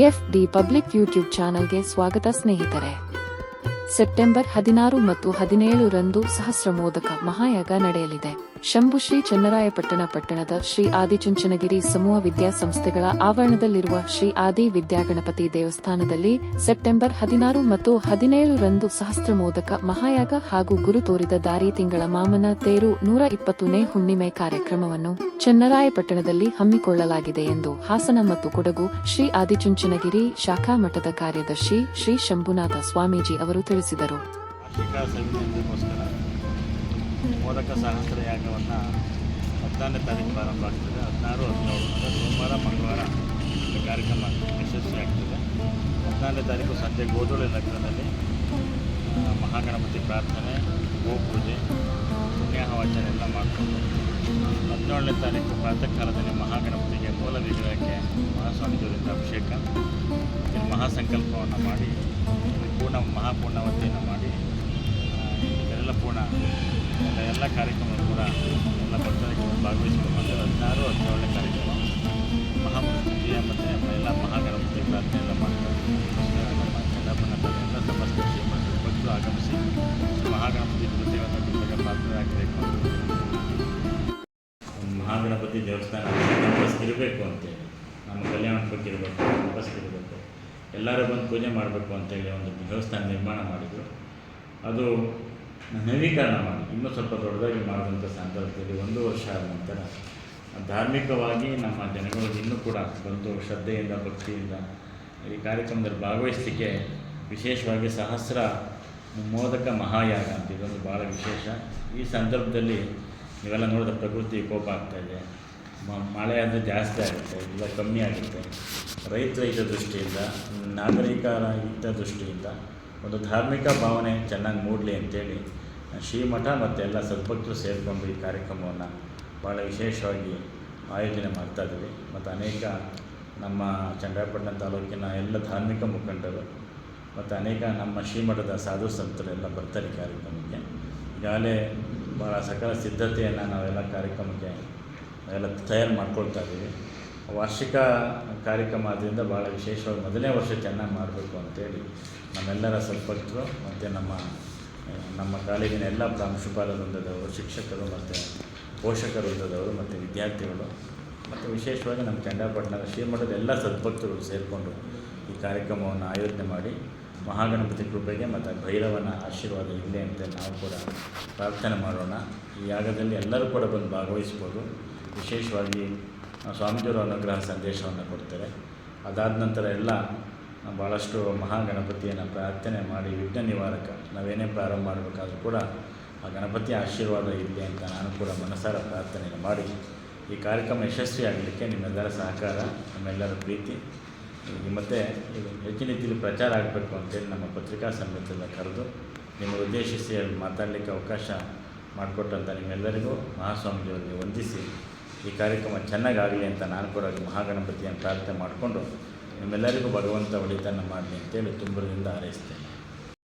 F D public YouTube ಚಾನೆಲ್ಗೆ ಸ್ವಾಗತ ಸ್ನೇಹಿತರೆ. ಸೆಪ್ಟೆಂಬರ್ ಹದಿನಾರು ಮತ್ತು ಹದಿನೇಳು ರಂದು ಸಹಸ್ರಮೋದಕ ಮಹಾಯಾಗ ನಡೆಯಲಿದೆ. ಶಂಭು ಶ್ರೀ ಚನ್ನರಾಯಪಟ್ಟಣ ಪಟ್ಟಣದ ಶ್ರೀ ಆದಿಚುಂಚನಗಿರಿ ಸಮೂಹ ವಿದ್ಯಾಸಂಸ್ಥೆಗಳ ಆವರಣದಲ್ಲಿರುವ ಶ್ರೀ ಆದಿ ವಿದ್ಯಾಗಣಪತಿ ದೇವಸ್ಥಾನದಲ್ಲಿ ಸೆಪ್ಟೆಂಬರ್ ಹದಿನಾರು ಮತ್ತು ಹದಿನೇಳು ರಂದು ಸಹಸ್ರಮೋದಕ ಮಹಾಯಾಗ ಹಾಗೂ ಗುರು ತೋರಿದ ದಾರಿ ತಿಂಗಳ ಮಾಮನ ತೇರು ನೂರ ಇಪ್ಪತ್ತನೇ ಹುಣ್ಣಿಮೆ ಕಾರ್ಯಕ್ರಮವನ್ನು ಚನ್ನರಾಯಪಟ್ಟಣದಲ್ಲಿ ಹಮ್ಮಿಕೊಳ್ಳಲಾಗಿದೆ ಎಂದು ಹಾಸನ ಮತ್ತು ಕೊಡಗು ಶ್ರೀ ಆದಿಚುಂಚನಗಿರಿ ಶಾಖಾ ಮಠದ ಕಾರ್ಯದರ್ಶಿ ಶ್ರೀ ಶಂಭುನಾಥ ಸ್ವಾಮೀಜಿ ಅವರು ತಿಳಿಸಿದರು. ಮೋದಕ ಸಹಸ್ರ ಯಾಗವನ್ನು ಹದಿನಾರನೇ ತಾರೀಕು ಪ್ರಾರಂಭ ಆಗ್ತದೆ. ಹದಿನಾರು, ಹದಿನೇಳು ಸೋಮವಾರ, ಮಂಗಳವಾರ ಈ ಕಾರ್ಯಕ್ರಮ ಯಶಸ್ವಿಯಾಗ್ತದೆ ಹದಿನಾರನೇ ತಾರೀಕು ಸಂಜೆ ಗೋಧೂಳಿ ನಗರದಲ್ಲಿ ಮಹಾಗಣಪತಿ ಪ್ರಾರ್ಥನೆ ಗೋಪೂಜೆ ಪುಣ್ಯಾಹವಚನ ಎಲ್ಲ ಮಾಡಿಕೊಂಡು ಹದಿನೇಳನೇ ತಾರೀಕು ಪ್ರಾತಃ ಕಾಲದಲ್ಲಿ ಮಹಾಗಣಪತಿಗೆ ಮೂಲ ವಿಗ್ರಹಕ್ಕೆ ಮಹಾಸ್ವಾಮಿಗಳಿಂದ ಅಭಿಷೇಕ ಮಹಾಸಂಕಲ್ಪವನ್ನು ಮಾಡಿ ಪೂರ್ಣ ಮಹಾಪೂರ್ಣವತಿಯನ್ನು ಮಾಡಿ ಇದೆಲ್ಲ ಪೂರ್ಣ ಎಲ್ಲ ಎಲ್ಲ ಕಾರ್ಯಕ್ರಮಗಳು ಕೂಡ ಎಲ್ಲ ಭಕ್ತರಿಗೆ ಭಾಗವಹಿಸಿಕೊಂಡು ಹದಿನಾರು ಒಳ್ಳೆ ಕಾರ್ಯಕ್ರಮ. ಮಹಾಮೃತ್ಯುಂಜಯ ಮತ್ತು ಎಲ್ಲ ಮಹಾಗಣಪತಿ ಪ್ರಾರ್ಥನೆ ಎಲ್ಲ ಮಾಡ್ತಾರೆ. ಎಲ್ಲ ಸಮಸ್ತ ಭಕ್ತರು ಆಗಮಿಸಿ ಮಹಾಗಣಪತಿ ಪ್ರತಿಯೊಂದು ಗುರುಗಳಿಗೆ ಪ್ರಾರ್ಥನೆ ಆಗಬೇಕು ಮಹಾಗಣಪತಿ ದೇವಸ್ಥಾನ ಕ್ಯಾಂಪಸ್ ಇರಬೇಕು ಅಂತೇಳಿ ನಮ್ಮ ಕಲ್ಯಾಣ ಇರಬೇಕು, ವಾಪಸ್ ಇರಬೇಕು. ಎಲ್ಲರೂ ಬಂದು ಪೂಜೆ ಮಾಡಬೇಕು ಅಂತೇಳಿ ಒಂದು ದೇವಸ್ಥಾನ ನಿರ್ಮಾಣ ಮಾಡಿದರು. ಅದು ನವೀಕರಣ ಮಾಡಿ ಇನ್ನೂ ಸ್ವಲ್ಪ ದೊಡ್ಡದಾಗಿ ಮಾಡಿದಂಥ ಸಂದರ್ಭದಲ್ಲಿ ಒಂದು ವರ್ಷ ಆದ ನಂತರ, ಧಾರ್ಮಿಕವಾಗಿ ನಮ್ಮ ಜನಗಳು ಇನ್ನೂ ಕೂಡ ಬಂದು ಶ್ರದ್ಧೆಯಿಂದ, ಭಕ್ತಿಯಿಂದ ಈ ಕಾರ್ಯಕ್ರಮದಲ್ಲಿ ಭಾಗವಹಿಸಲಿಕ್ಕೆ ವಿಶೇಷವಾಗಿ ಸಹಸ್ರ ಮೋದಕ ಮಹಾಯಾಗ ಅಂತ ಇದೊಂದು ಭಾಳ ವಿಶೇಷ. ಈ ಸಂದರ್ಭದಲ್ಲಿ ನೀವೆಲ್ಲ ನೋಡಿದ ಪ್ರಕೃತಿ ಕೋಪ ಆಗ್ತಾಯಿದೆ ಮ- ಮಳೆ ಅಂದರೆ ಜಾಸ್ತಿ ಆಗುತ್ತೆ, ಇಲ್ಲ ಕಮ್ಮಿ ಆಗುತ್ತೆ. ರೈತರ ಹಿತ ದೃಷ್ಟಿಯಿಂದ, ನಾಗರಿಕರ ಹಿತ ದೃಷ್ಟಿಯಿಂದ ಒಂದು ಧಾರ್ಮಿಕ ಭಾವನೆ ಚೆನ್ನಾಗಿ ಮೂಡಲಿ ಅಂತೇಳಿ, ಶ್ರೀಮಠ ಮತ್ತು ಎಲ್ಲ ಸದ್ಭಕ್ತರು ಸೇರಿಕೊಂಡು ಈ ಕಾರ್ಯಕ್ರಮವನ್ನು ಭಾಳ ವಿಶೇಷವಾಗಿ ಆಯೋಜನೆ ಮಾಡ್ತಾ ಇದ್ದೀವಿ. ಮತ್ತು ಅನೇಕ ನಮ್ಮ ಚನ್ನರಾಯಪಟ್ಟಣ ತಾಲೂಕಿನ ಎಲ್ಲ ಧಾರ್ಮಿಕ ಮುಖಂಡರು ಮತ್ತು ಅನೇಕ ನಮ್ಮ ಶ್ರೀಮಠದ ಸಾಧು ಸಂತರೆಲ್ಲ ಬರ್ತಾರೆ ಈ ಕಾರ್ಯಕ್ರಮಕ್ಕೆ. ಈಗಾಗಲೇ ಭಾಳ ಸಕಲ ಸಿದ್ಧತೆಯನ್ನು ನಾವೆಲ್ಲ ಕಾರ್ಯಕ್ರಮಕ್ಕೆ ಎಲ್ಲ ತಯಾರು ಮಾಡ್ಕೊಳ್ತಾ ಇದ್ದೀವಿ. ವಾರ್ಷಿಕ ಕಾರ್ಯಕ್ರಮ ಆದ್ದರಿಂದ ಭಾಳ ವಿಶೇಷವಾಗಿ ಮೊದಲನೇ ವರ್ಷ ಚೆನ್ನಾಗಿ ಮಾಡಬೇಕು ಅಂತೇಳಿ ನಮ್ಮೆಲ್ಲರ ಸದ್ಭಕ್ತರು ಮತ್ತು ನಮ್ಮ ನಮ್ಮ ಕಾಲೇಜಿನ ಎಲ್ಲ ಪ್ರಾಂಶುಪಾಲ ವೃಂದದವರು, ಶಿಕ್ಷಕರು ಮತ್ತು ಪೋಷಕ ವೃಂದದವರು ಮತ್ತು ವಿದ್ಯಾರ್ಥಿಗಳು ಮತ್ತು ವಿಶೇಷವಾಗಿ ನಮ್ಮ ಚಂಡಾಪಟ್ಟಣದ ಶ್ರೀಮಠದ ಎಲ್ಲ ಸದ್ಭಕ್ತರು ಸೇರಿಕೊಂಡು ಈ ಕಾರ್ಯಕ್ರಮವನ್ನು ಆಯೋಜನೆ ಮಾಡಿ ಮಹಾಗಣಪತಿ ಕೃಪೆಗೆ ಮತ್ತು ಭೈರವನ ಆಶೀರ್ವಾದ ಇಲ್ಲ ಅಂತ ನಾವು ಕೂಡ ಪ್ರಾರ್ಥನೆ ಮಾಡೋಣ. ಈ ಯಾಗದಲ್ಲಿ ಎಲ್ಲರೂ ಕೂಡ ಬಂದು ಭಾಗವಹಿಸ್ಬೋದು. ವಿಶೇಷವಾಗಿ ಸ್ವಾಮೀಜಿಯವರು ಅನುಗ್ರಹ ಸಂದೇಶವನ್ನು ಕೊಡ್ತಾರೆ. ಅದಾದ ನಂತರ ಎಲ್ಲ ಭಾಳಷ್ಟು ಮಹಾಗಣಪತಿಯನ್ನು ಪ್ರಾರ್ಥನೆ ಮಾಡಿ ವಿಘ್ನ ನಿವಾರಕ ನಾವೇನೇ ಪ್ರಾರಂಭ ಮಾಡಬೇಕಾದ್ರೂ ಕೂಡ ಆ ಗಣಪತಿಯ ಆಶೀರ್ವಾದ ಇರಲಿ ಅಂತ ನಾನು ಕೂಡ ಮನಸಾರ ಪ್ರಾರ್ಥನೆಯನ್ನು ಮಾಡಿ. ಈ ಕಾರ್ಯಕ್ರಮ ಯಶಸ್ವಿಯಾಗಲಿಕ್ಕೆ ನಿಮ್ಮೆಲ್ಲರ ಸಹಕಾರ, ನಮ್ಮೆಲ್ಲರ ಪ್ರೀತಿ. ಮತ್ತು ಇದು ಹೆಚ್ಚಿನ ರೀತಿಯಲ್ಲಿ ಪ್ರಚಾರ ಆಗಬೇಕು ಅಂತೇಳಿ ನಮ್ಮ ಪತ್ರಿಕಾ ಸಮಿತಿಯೆಲ್ಲ ಕರೆದು ನಿಮ್ಮ ಉದ್ದೇಶಿಸಿ ಮಾತಾಡಲಿಕ್ಕೆ ಅವಕಾಶ ಮಾಡಿಕೊಟ್ಟಂಥ ನಿಮ್ಮೆಲ್ಲರಿಗೂ ಮಹಾಸ್ವಾಮೀಜಿಯವರಿಗೆ ವಂದಿಸಿ. ಈ ಕಾರ್ಯಕ್ರಮ ಚೆನ್ನಾಗಾಗಲಿ ಅಂತ ನಾನು ಕೂಡ ಮಹಾಗಣಪತಿಯನ್ನು ಪ್ರಾರ್ಥನೆ ಮಾಡಿಕೊಂಡು ನಿಮ್ಮೆಲ್ಲರಿಗೂ ಭಗವಂತ ಒಳಿತನ್ನು ಮಾಡಲಿ ಅಂತೇಳಿ ತುಂಬದಿಂದ ಹಾರೈಸ್ತೇನೆ.